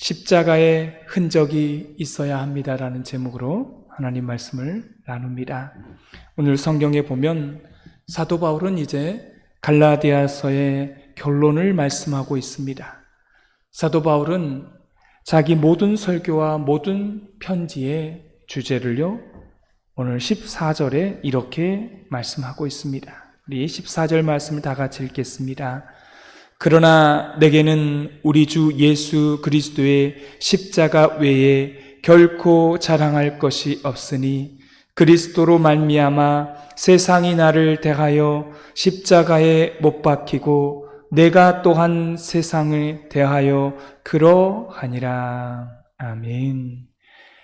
십자가의 흔적이 있어야 합니다라는 제목으로 하나님 말씀을 나눕니다. 오늘 성경에 보면 사도 바울은 이제 갈라디아서의 결론을 말씀하고 있습니다. 사도 바울은 자기 모든 설교와 모든 편지의 주제를요, 오늘 14절에 이렇게 말씀하고 있습니다. 우리 14절 말씀을 다 같이 읽겠습니다. 그러나 내게는 우리 주 예수 그리스도의 십자가 외에 결코 자랑할 것이 없으니 그리스도로 말미암아 세상이 나를 대하여 십자가에 못 박히고 내가 또한 세상을 대하여 그러하니라. 아멘.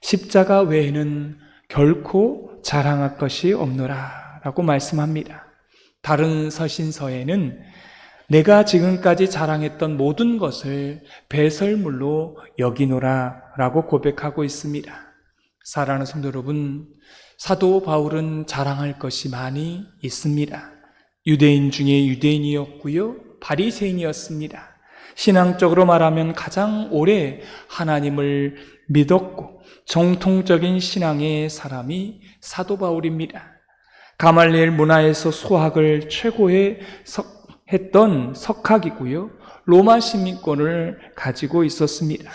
십자가 외에는 결코 자랑할 것이 없노라. 라고 말씀합니다. 다른 서신서에는 내가 지금까지 자랑했던 모든 것을 배설물로 여기노라 라고 고백하고 있습니다. 사랑하는 성도 여러분, 사도 바울은 자랑할 것이 많이 있습니다. 유대인 중에 유대인이었고요, 바리새인이었습니다. 신앙적으로 말하면 가장 오래 하나님을 믿었고 정통적인 신앙의 사람이 사도 바울입니다. 가말리엘 문화에서 수학을 최고의 석, 했던 석학이고요. 로마 시민권을 가지고 있었습니다.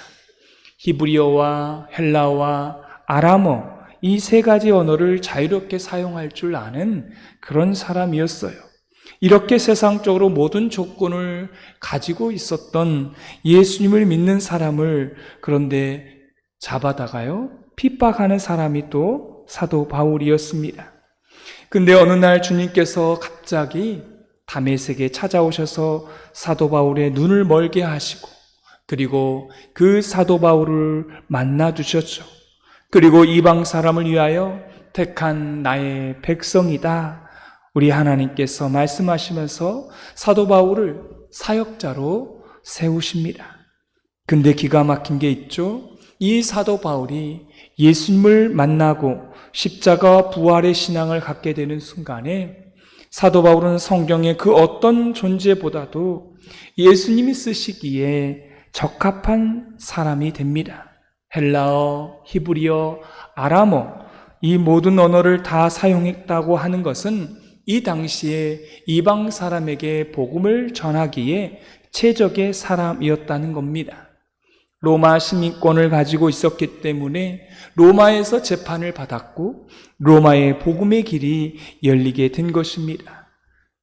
히브리어와 헬라어와 아람어 이 세 가지 언어를 자유롭게 사용할 줄 아는 그런 사람이었어요. 이렇게 세상적으로 모든 조건을 가지고 있었던 예수님을 믿는 사람을 그런데 잡아다가요, 핍박하는 사람이 또 사도 바울이었습니다. 근데 어느 날 주님께서 갑자기 다메섹에 찾아오셔서 사도 바울의 눈을 멀게 하시고 그리고 그 사도 바울을 만나 주셨죠. 그리고 이방 사람을 위하여 택한 나의 백성이다. 우리 하나님께서 말씀하시면서 사도 바울을 사역자로 세우십니다. 근데 기가 막힌 게 있죠. 이 사도 바울이 예수님을 만나고 십자가 부활의 신앙을 갖게 되는 순간에 사도 바울은 성경의 그 어떤 존재보다도 예수님이 쓰시기에 적합한 사람이 됩니다. 헬라어, 히브리어, 아람어 이 모든 언어를 다 사용했다고 하는 것은 이 당시에 이방 사람에게 복음을 전하기에 최적의 사람이었다는 겁니다. 로마 시민권을 가지고 있었기 때문에 로마에서 재판을 받았고 로마의 복음의 길이 열리게 된 것입니다.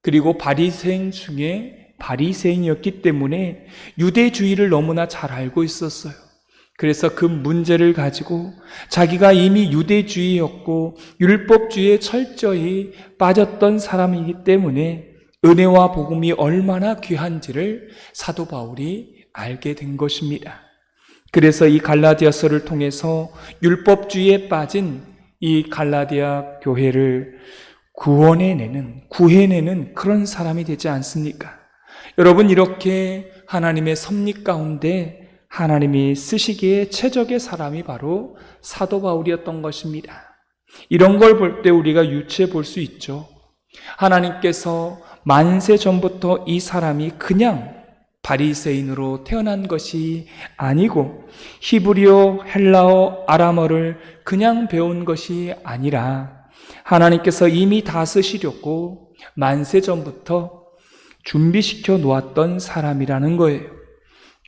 그리고 바리새인 중에 바리새인이었기 때문에 유대주의를 너무나 잘 알고 있었어요. 그래서 그 문제를 가지고 자기가 이미 유대주의였고 율법주의에 철저히 빠졌던 사람이기 때문에 은혜와 복음이 얼마나 귀한지를 사도 바울이 알게 된 것입니다. 그래서 이 갈라디아서를 통해서 율법주의에 빠진 이 갈라디아 교회를 구원해내는, 구해내는 그런 사람이 되지 않습니까? 여러분, 이렇게 하나님의 섭리 가운데 하나님이 쓰시기에 최적의 사람이 바로 사도 바울이었던 것입니다. 이런 걸 볼 때 우리가 유추해 볼 수 있죠. 하나님께서 만세 전부터 이 사람이 그냥 바리새인으로 태어난 것이 아니고 히브리어, 헬라어, 아람어를 그냥 배운 것이 아니라 하나님께서 이미 다 쓰시려고 만세 전부터 준비시켜 놓았던 사람이라는 거예요.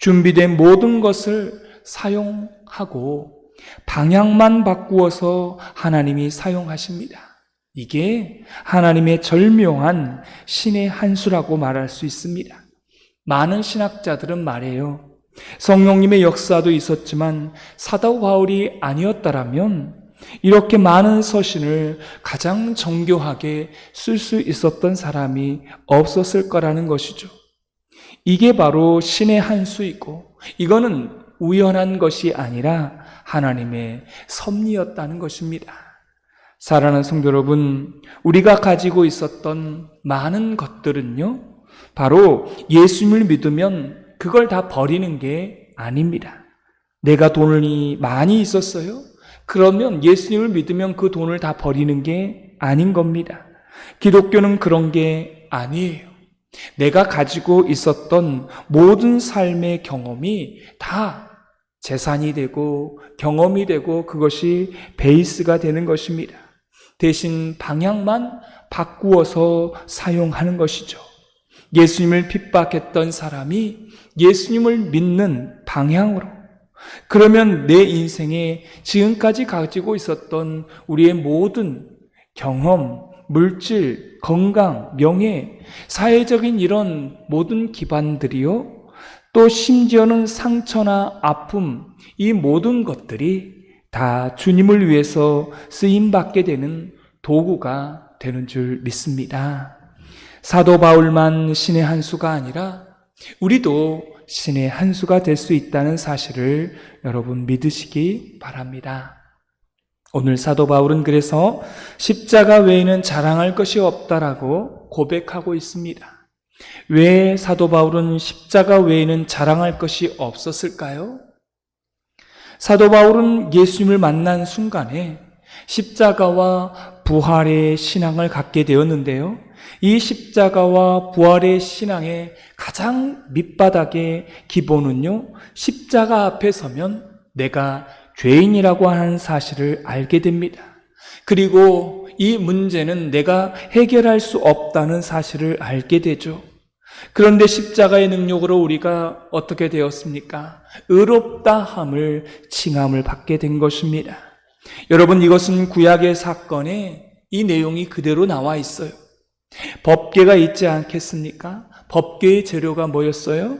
준비된 모든 것을 사용하고 방향만 바꾸어서 하나님이 사용하십니다. 이게 하나님의 절묘한 신의 한 수라고 말할 수 있습니다. 많은 신학자들은 말해요. 성령님의 역사도 있었지만 사도 바울이 아니었다라면 이렇게 많은 서신을 가장 정교하게 쓸 수 있었던 사람이 없었을 거라는 것이죠. 이게 바로 신의 한 수이고 이거는 우연한 것이 아니라 하나님의 섭리였다는 것입니다. 사랑하는 성도 여러분, 우리가 가지고 있었던 많은 것들은요, 바로 예수님을 믿으면 그걸 다 버리는 게 아닙니다. 내가 돈이 많이 있었어요? 그러면 예수님을 믿으면 그 돈을 다 버리는 게 아닌 겁니다. 기독교는 그런 게 아니에요. 내가 가지고 있었던 모든 삶의 경험이 다 재산이 되고 경험이 되고 그것이 베이스가 되는 것입니다. 대신 방향만 바꾸어서 사용하는 것이죠. 예수님을 핍박했던 사람이 예수님을 믿는 방향으로 그러면 내 인생에 지금까지 가지고 있었던 우리의 모든 경험, 물질, 건강, 명예, 사회적인 이런 모든 기반들이요. 또 심지어는 상처나 아픔, 이 모든 것들이 다 주님을 위해서 쓰임받게 되는 도구가 되는 줄 믿습니다. 사도 바울만 신의 한 수가 아니라 우리도 신의 한 수가 될 수 있다는 사실을 여러분 믿으시기 바랍니다. 오늘 사도 바울은 그래서 십자가 외에는 자랑할 것이 없다라고 고백하고 있습니다. 왜 사도 바울은 십자가 외에는 자랑할 것이 없었을까요? 사도 바울은 예수님을 만난 순간에 십자가와 부활의 신앙을 갖게 되었는데요. 이 십자가와 부활의 신앙의 가장 밑바닥의 기본은요, 십자가 앞에 서면 내가 죄인이라고 하는 사실을 알게 됩니다. 그리고 이 문제는 내가 해결할 수 없다는 사실을 알게 되죠. 그런데 십자가의 능력으로 우리가 어떻게 되었습니까? 의롭다 함을 칭함을 받게 된 것입니다. 여러분 이것은 구약의 사건에 이 내용이 그대로 나와 있어요. 법계가 있지 않겠습니까? 법계의 재료가 뭐였어요?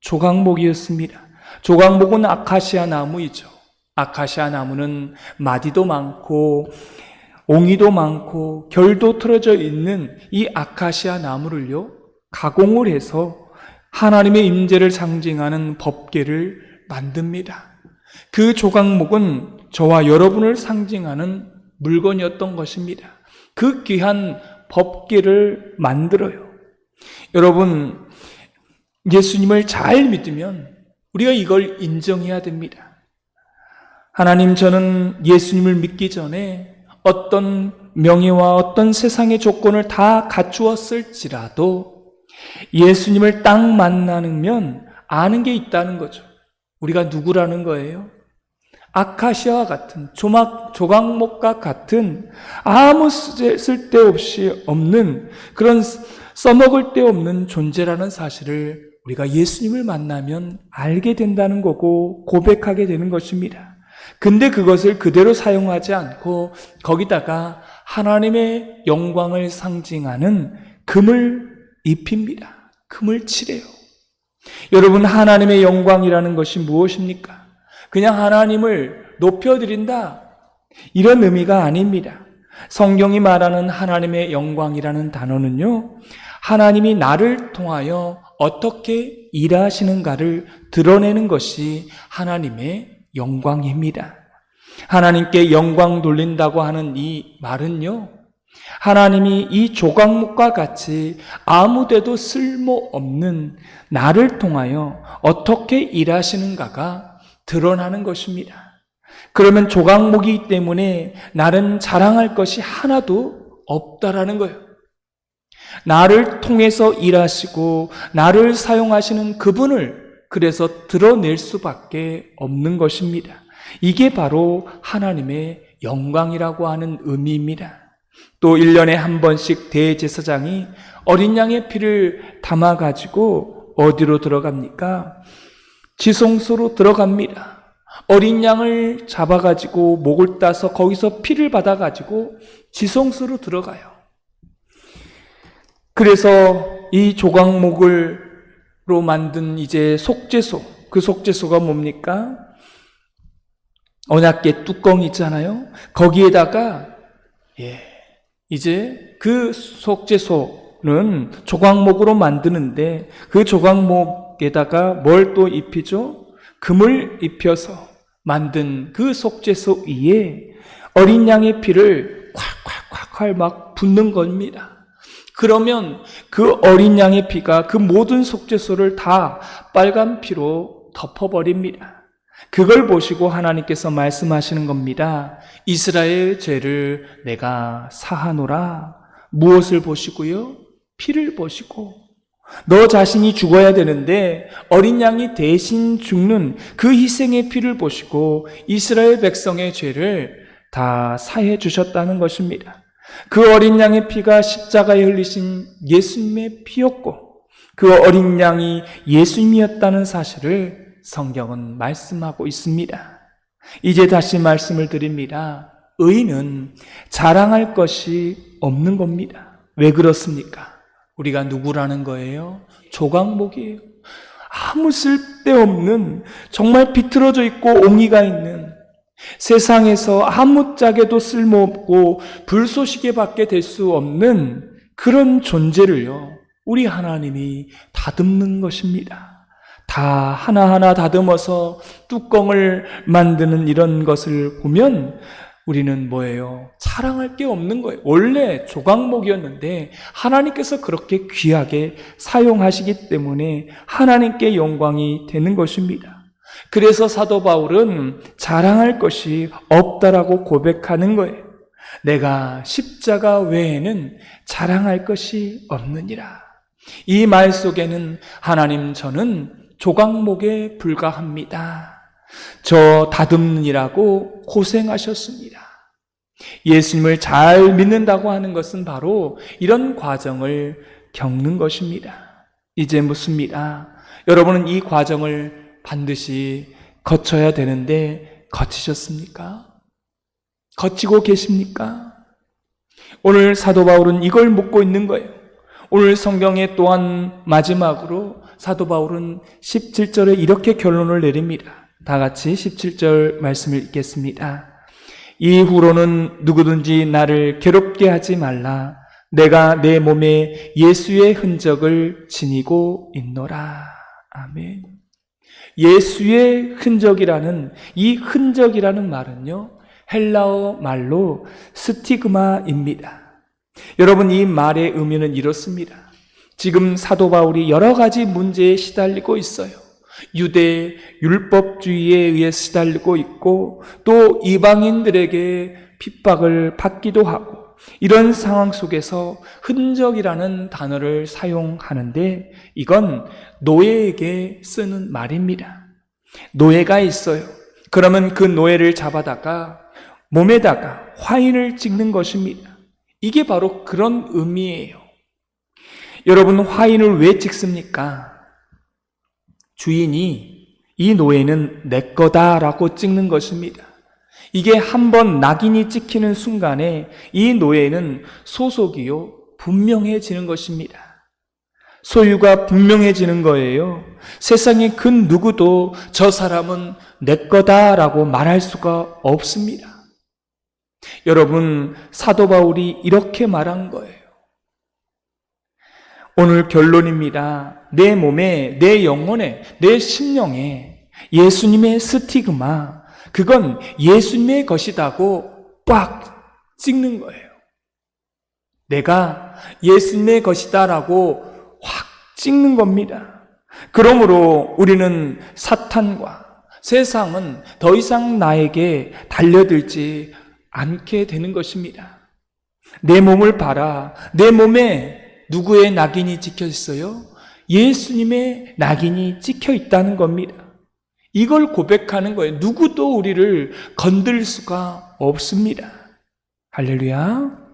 조각목이었습니다. 조각목은 아카시아 나무이죠. 아카시아 나무는 마디도 많고 옹이도 많고 결도 틀어져 있는 이 아카시아 나무를요 가공을 해서 하나님의 임재를 상징하는 법계를 만듭니다. 그 조각목은 저와 여러분을 상징하는 물건이었던 것입니다. 그 귀한 법계를 만들어요. 여러분, 예수님을 잘 믿으면 우리가 이걸 인정해야 됩니다. 하나님, 저는 예수님을 믿기 전에 어떤 명예와 어떤 세상의 조건을 다 갖추었을지라도 예수님을 딱 만나면 아는 게 있다는 거죠. 우리가 누구라는 거예요? 아카시아와 같은 조막, 조각목과 같은 아무 쓸데없이 없는 그런 써먹을 데 없는 존재라는 사실을 우리가 예수님을 만나면 알게 된다는 거고 고백하게 되는 것입니다. 근데 그것을 그대로 사용하지 않고 거기다가 하나님의 영광을 상징하는 금을 입힙니다. 금을 칠해요. 여러분, 하나님의 영광이라는 것이 무엇입니까? 그냥 하나님을 높여드린다. 이런 의미가 아닙니다. 성경이 말하는 하나님의 영광이라는 단어는요, 하나님이 나를 통하여 어떻게 일하시는가를 드러내는 것이 하나님의 영광입니다. 하나님께 영광 돌린다고 하는 이 말은요, 하나님이 이 조각목과 같이 아무데도 쓸모 없는 나를 통하여 어떻게 일하시는가가 드러나는 것입니다. 그러면 조각목이기 때문에 나는 자랑할 것이 하나도 없다라는 거예요. 나를 통해서 일하시고 나를 사용하시는 그분을 그래서 드러낼 수밖에 없는 것입니다. 이게 바로 하나님의 영광이라고 하는 의미입니다. 또 1년에 한 번씩 대제사장이 어린 양의 피를 담아 가지고 어디로 들어갑니까? 지성소로 들어갑니다. 어린 양을 잡아 가지고 목을 따서 거기서 피를 받아 가지고 지성소로 들어가요. 그래서 이 조각목을로 만든 이제 속죄소, 그 속죄소가 뭡니까? 언약계 뚜껑 있잖아요. 거기에다가 예, 이제 그 속죄소 는 조각목으로 만드는데 그 조각목에다가 뭘 또 입히죠? 금을 입혀서 만든 그 속죄소 위에 어린 양의 피를 콱콱콱콱 막 붓는 겁니다. 그러면 그 어린 양의 피가 그 모든 속죄소를 다 빨간 피로 덮어버립니다. 그걸 보시고 하나님께서 말씀하시는 겁니다. 이스라엘 죄를 내가 사하노라. 무엇을 보시고요? 피를 보시고. 너 자신이 죽어야 되는데 어린 양이 대신 죽는 그 희생의 피를 보시고 이스라엘 백성의 죄를 다 사해 주셨다는 것입니다. 그 어린 양의 피가 십자가에 흘리신 예수님의 피였고 그 어린 양이 예수님이었다는 사실을 성경은 말씀하고 있습니다. 이제 다시 말씀을 드립니다. 의인은 자랑할 것이 없는 겁니다. 왜 그렇습니까? 우리가 누구라는 거예요? 조각목이에요. 아무 쓸데없는 정말 비틀어져 있고 옹이가 있는 세상에서 아무짝에도 쓸모없고 불쏘시개 밖에 될 수 없는 그런 존재를요. 우리 하나님이 다듬는 것입니다. 다 하나하나 다듬어서 뚜껑을 만드는 이런 것을 보면 우리는 뭐예요? 자랑할 게 없는 거예요. 원래 조각목이었는데 하나님께서 그렇게 귀하게 사용하시기 때문에 하나님께 영광이 되는 것입니다. 그래서 사도 바울은 자랑할 것이 없다라고 고백하는 거예요. 내가 십자가 외에는 자랑할 것이 없느니라. 이 말 속에는 하나님 저는 조각목에 불과합니다. 저 다듬느니라고 고생하셨습니다. 예수님을 잘 믿는다고 하는 것은 바로 이런 과정을 겪는 것입니다. 이제 묻습니다. 여러분은 이 과정을 반드시 거쳐야 되는데 거치셨습니까? 거치고 계십니까? 오늘 사도 바울은 이걸 묻고 있는 거예요. 오늘 성경에 또한 마지막으로 사도 바울은 17절에 이렇게 결론을 내립니다. 다 같이 17절 말씀을 읽겠습니다. 이후로는 누구든지 나를 괴롭게 하지 말라. 내가 내 몸에 예수의 흔적을 지니고 있노라. 아멘. 예수의 흔적이라는 이 흔적이라는 말은요. 헬라어 말로 스티그마입니다. 여러분 이 말의 의미는 이렇습니다. 지금 사도 바울이 여러 가지 문제에 시달리고 있어요. 유대 율법주의에 의해 시달리고 있고 또 이방인들에게 핍박을 받기도 하고 이런 상황 속에서 흔적이라는 단어를 사용하는데 이건 노예에게 쓰는 말입니다. 노예가 있어요. 그러면 그 노예를 잡아다가 몸에다가 화인을 찍는 것입니다. 이게 바로 그런 의미예요. 여러분 화인을 왜 찍습니까? 주인이 이 노예는 내 거다라고 찍는 것입니다. 이게 한 번 낙인이 찍히는 순간에 이 노예는 소속이요 분명해지는 것입니다. 소유가 분명해지는 거예요. 세상에 그 누구도 저 사람은 내 거다라고 말할 수가 없습니다. 여러분, 사도 바울이 이렇게 말한 거예요. 오늘 결론입니다. 내 몸에, 내 영혼에, 내 심령에 예수님의 스티그마, 그건 예수님의 것이다고 꽉 찍는 거예요. 내가 예수님의 것이다라고 확 찍는 겁니다. 그러므로 우리는 사탄과 세상은 더 이상 나에게 달려들지 않게 되는 것입니다. 내 몸을 봐라. 내 몸에 누구의 낙인이 찍혀 있어요? 예수님의 낙인이 찍혀 있다는 겁니다. 이걸 고백하는 거예요. 누구도 우리를 건들 수가 없습니다. 할렐루야.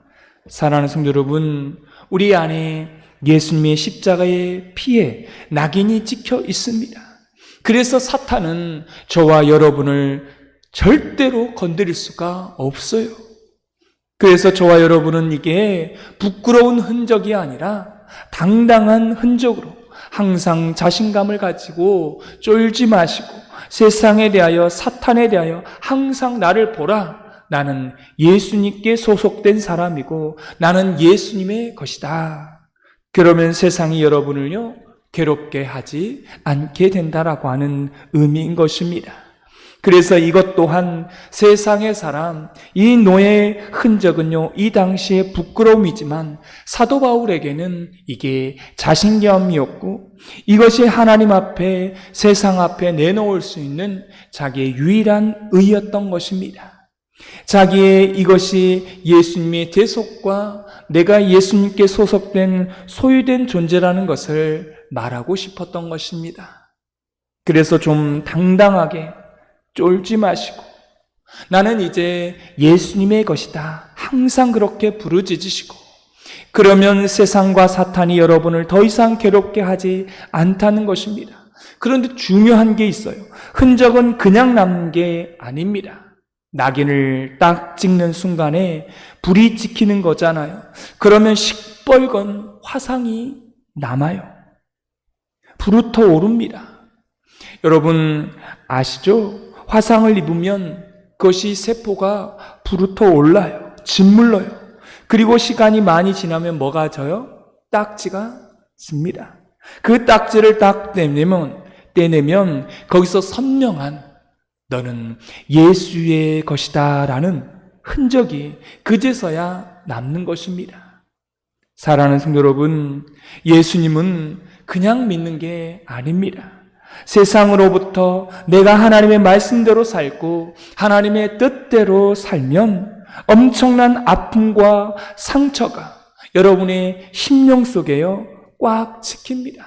사랑하는 성도 여러분, 우리 안에 예수님의 십자가의 피에 낙인이 찍혀 있습니다. 그래서 사탄은 저와 여러분을 절대로 건드릴 수가 없어요. 그래서 저와 여러분은 이게 부끄러운 흔적이 아니라 당당한 흔적으로 항상 자신감을 가지고 쫄지 마시고 세상에 대하여 사탄에 대하여 항상 나를 보라. 나는 예수님께 소속된 사람이고 나는 예수님의 것이다. 그러면 세상이 여러분을요, 괴롭게 하지 않게 된다라고 하는 의미인 것입니다. 그래서 이것 또한 세상의 사람, 이 노예의 흔적은요, 이 당시의 부끄러움이지만 사도 바울에게는 이게 자신감이었고 이것이 하나님 앞에, 세상 앞에 내놓을 수 있는 자기의 유일한 의였던 것입니다. 자기의 이것이 예수님의 대속과 내가 예수님께 소속된 소유된 존재라는 것을 말하고 싶었던 것입니다. 그래서 좀 당당하게 쫄지 마시고 나는 이제 예수님의 것이다. 항상 그렇게 부르짖으시고 그러면 세상과 사탄이 여러분을 더 이상 괴롭게 하지 않다는 것입니다. 그런데 중요한 게 있어요. 흔적은 그냥 남는 게 아닙니다. 낙인을 딱 찍는 순간에 불이 지키는 거잖아요. 그러면 시뻘건 화상이 남아요. 부르터 오릅니다. 여러분 아시죠? 화상을 입으면 그것이 세포가 부르터 올라요. 짓물러요. 그리고 시간이 많이 지나면 뭐가 져요? 딱지가 집니다. 그 딱지를 딱 떼내면, 떼내면 거기서 선명한 너는 예수의 것이다 라는 흔적이 그제서야 남는 것입니다. 사랑하는 성도 여러분, 예수님은 그냥 믿는 게 아닙니다. 세상으로부터 내가 하나님의 말씀대로 살고 하나님의 뜻대로 살면 엄청난 아픔과 상처가 여러분의 심령 속에요 꽉 지킵니다.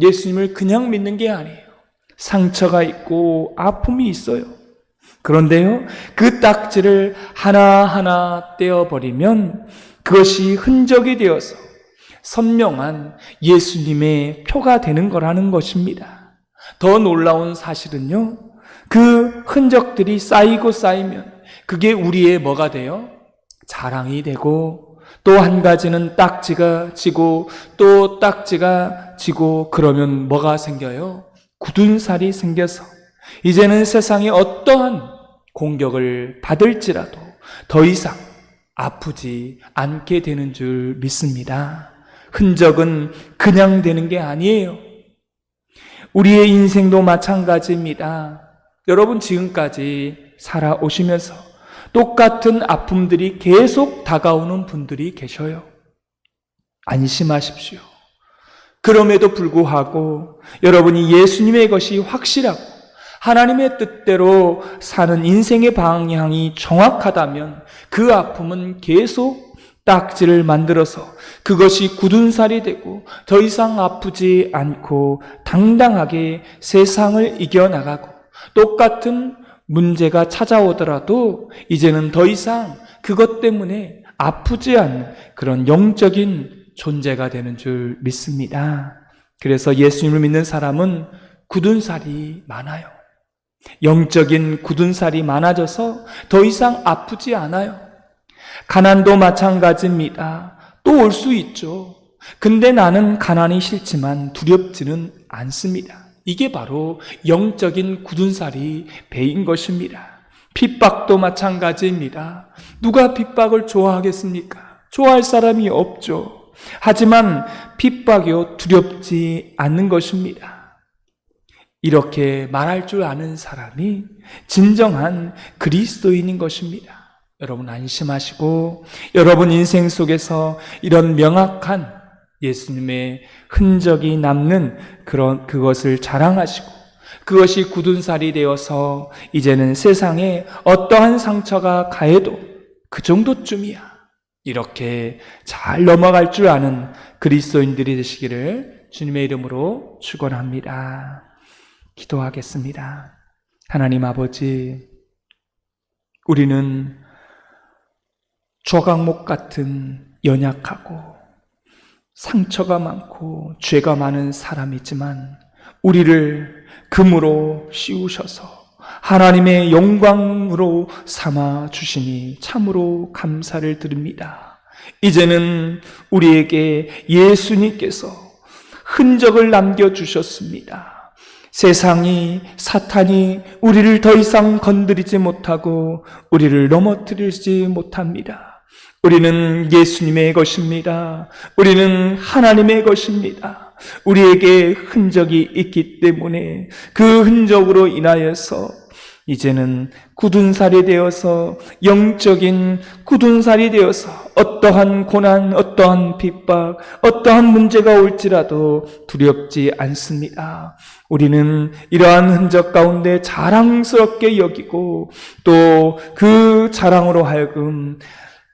예수님을 그냥 믿는 게 아니에요. 상처가 있고 아픔이 있어요. 그런데요, 그 딱지를 하나하나 떼어버리면 그것이 흔적이 되어서 선명한 예수님의 표가 되는 거라는 것입니다. 더 놀라운 사실은요, 그 흔적들이 쌓이고 쌓이면 그게 우리의 뭐가 돼요? 자랑이 되고 또 한 가지는 딱지가 지고 또 딱지가 지고 그러면 뭐가 생겨요? 굳은 살이 생겨서 이제는 세상에 어떠한 공격을 받을지라도 더 이상 아프지 않게 되는 줄 믿습니다. 흔적은 그냥 되는 게 아니에요. 우리의 인생도 마찬가지입니다. 여러분 지금까지 살아오시면서 똑같은 아픔들이 계속 다가오는 분들이 계셔요. 안심하십시오. 그럼에도 불구하고 여러분이 예수님의 것이 확실하고 하나님의 뜻대로 사는 인생의 방향이 정확하다면 그 아픔은 계속 딱지를 만들어서 그것이 굳은 살이 되고 더 이상 아프지 않고 당당하게 세상을 이겨나가고 똑같은 문제가 찾아오더라도 이제는 더 이상 그것 때문에 아프지 않는 그런 영적인 존재가 되는 줄 믿습니다. 그래서 예수님을 믿는 사람은 굳은 살이 많아요. 영적인 굳은 살이 많아져서 더 이상 아프지 않아요. 가난도 마찬가지입니다. 또 올 수 있죠. 근데 나는 가난이 싫지만 두렵지는 않습니다. 이게 바로 영적인 굳은 살이 배인 것입니다. 핍박도 마찬가지입니다. 누가 핍박을 좋아하겠습니까? 좋아할 사람이 없죠. 하지만 핍박이요 두렵지 않는 것입니다. 이렇게 말할 줄 아는 사람이 진정한 그리스도인인 것입니다. 여러분 안심하시고 여러분 인생 속에서 이런 명확한 예수님의 흔적이 남는 그런 그것을 자랑하시고 그것이 굳은 살이 되어서 이제는 세상에 어떠한 상처가 가해도 그 정도쯤이야. 이렇게 잘 넘어갈 줄 아는 그리스도인들이 되시기를 주님의 이름으로 축원합니다. 기도하겠습니다. 하나님 아버지, 우리는 조각목 같은 연약하고 상처가 많고 죄가 많은 사람이지만 우리를 금으로 씌우셔서 하나님의 영광으로 삼아 주시니 참으로 감사를 드립니다. 이제는 우리에게 예수님께서 흔적을 남겨주셨습니다. 세상이, 사탄이 우리를 더 이상 건드리지 못하고 우리를 넘어뜨리지 못합니다. 우리는 예수님의 것입니다. 우리는 하나님의 것입니다. 우리에게 흔적이 있기 때문에 그 흔적으로 인하여서 이제는 굳은 살이 되어서 영적인 굳은 살이 되어서 어떠한 고난, 어떠한 핍박, 어떠한 문제가 올지라도 두렵지 않습니다. 우리는 이러한 흔적 가운데 자랑스럽게 여기고 또 그 자랑으로 하여금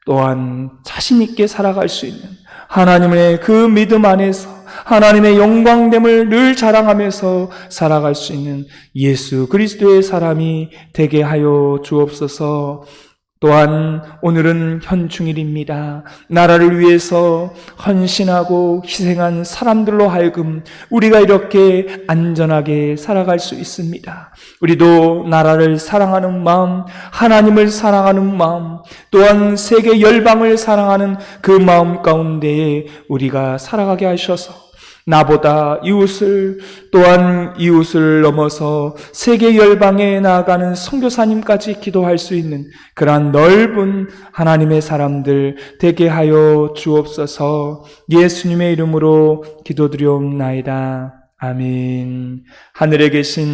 또한 자신 있게 살아갈 수 있는 하나님의 그 믿음 안에서 하나님의 영광됨을 늘 자랑하면서 살아갈 수 있는 예수 그리스도의 사람이 되게 하여 주옵소서. 또한 오늘은 현충일입니다. 나라를 위해서 헌신하고 희생한 사람들로 하여금 우리가 이렇게 안전하게 살아갈 수 있습니다. 우리도 나라를 사랑하는 마음, 하나님을 사랑하는 마음, 또한 세계 열방을 사랑하는 그 마음 가운데에 우리가 살아가게 하셔서 나보다 이웃을 또한 이웃을 넘어서 세계 열방에 나아가는 선교사님까지 기도할 수 있는 그러한 넓은 하나님의 사람들 되게 하여 주옵소서. 예수님의 이름으로 기도드리옵나이다. 아멘. 하늘에 계신